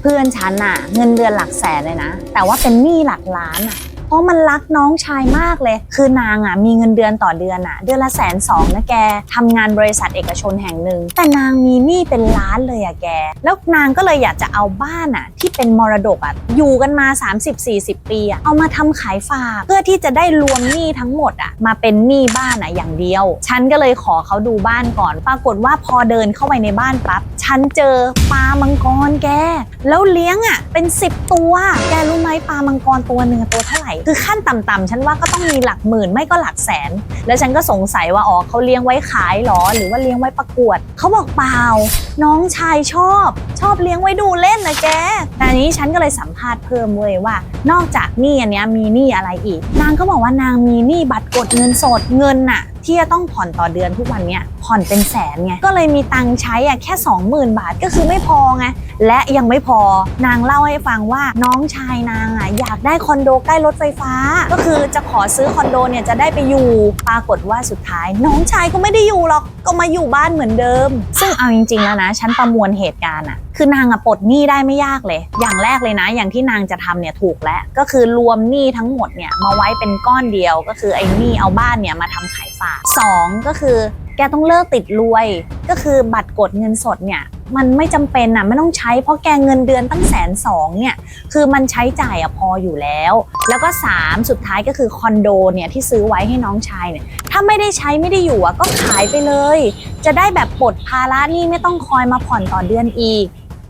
เพื่อนฉันน่ะ เงินเดือนหลักแสนเลยนะ แต่ว่าเป็นหนี้หลักล้านอะเพราะมันรักน้องชายมากเลย คือนางอะมีเงินเดือนต่อเดือนอะ เดือนละแสนสองนะแกทำงานบริษัทเอกชนแห่งหนึ่ง แต่นางมีหนี้เป็นล้านเลยอะแก แล้วนางก็เลยอยากจะเอาบ้านอะ ที่เป็นมรดกอะอยู่กันมา 30-40 ปีอะเอามาทำขายฝาก เพื่อที่จะได้รวมหนี้ทั้งหมดอะมาเป็นหนี้บ้านอะอย่างเดียว ฉันก็เลยขอเขาดูบ้านก่อน ปรากฏว่าพอเดินเข้าไปในบ้านปั๊บันเจอปลามังกรแก แล้วเลี้ยงอะเป็น 10 ตัว แกรู้ไหมปลามังกรตัวหนึ่งตัวเท่าไหร่ คือขั้นต่ำๆฉันว่าก็ต้องมีหลักหมื่นไม่ก็หลักแสน แล้วฉันก็สงสัยว่าอ๋อเขาเลี้ยงไว้ขายหรอ หรือว่าเลี้ยงไว้ประกวด เขาบอกเปล่า น้องชายชอบ ชอบเลี้ยงไว้ดูเล่นนะแกแต่อันนี้ฉันก็เลยสัมภาษณ์เพิ่มเว้ยว่า นอกจากหนี้อันเนี้ยมีหนี้อะไรอีก นางก็บอกว่านางมีหนี้บัตรกดเงินสดเงินน่ะ ที่จะต้องผ่อนต่อเดือนทุกวันเนี้ยผ่อนเป็นแสนไงก็เลยมีตังค์ใช้อะแค่ 20,000 บาทก็คือไม่พอไงและยังไม่พอนางเล่าให้ฟังว่าน้องชายนางอะอยากได้คอนโดใกล้รถไฟฟ้า ก็คือจะขอซื้อคอนโดเนี่ยจะได้ไปอยู่ปรากฏว่าสุดท้าย น้องชายก็ไม่ได้อยู่หรอกก็มาอยู่บ้านเหมือนเดิม ซึ่งเอาจริงๆแล้วนะ ฉันประมวลเหตุการณ์อะคือนางอะปลดหนี้ได้ไม่ยากเลย อย่างแรกเลยนะ อย่างที่นางจะทำเนี่ยถูกแล้วก็คือรวมหนี้ทั้งหมดเนี่ยมาไว้เป็นก้อนเดียว ก็คือไอ้หนี้เอาบ้านเนี่ยมาทำขายฝากสองก็คือแกต้องเลิกติดรวย ก็คือบัตรกดเงินสดเนี่ยมันไม่จำเป็นอะไม่ต้องใช้เพราะแกเงินเดือนตั้งแสนสองเนี่ยคือมันใช้จ่ายอะพออยู่แล้ว แล้วก็ 3 สุดท้ายก็คือคอนโดเนี่ยที่ซื้อไว้ให้น้องชายเนี่ยถ้าไม่ได้ใช้ไม่ได้อยู่อะก็ขายไปเลย จะได้แบบปลดภาระหนี้ไม่ต้องคอยมาผ่อนต่อเดือนอีก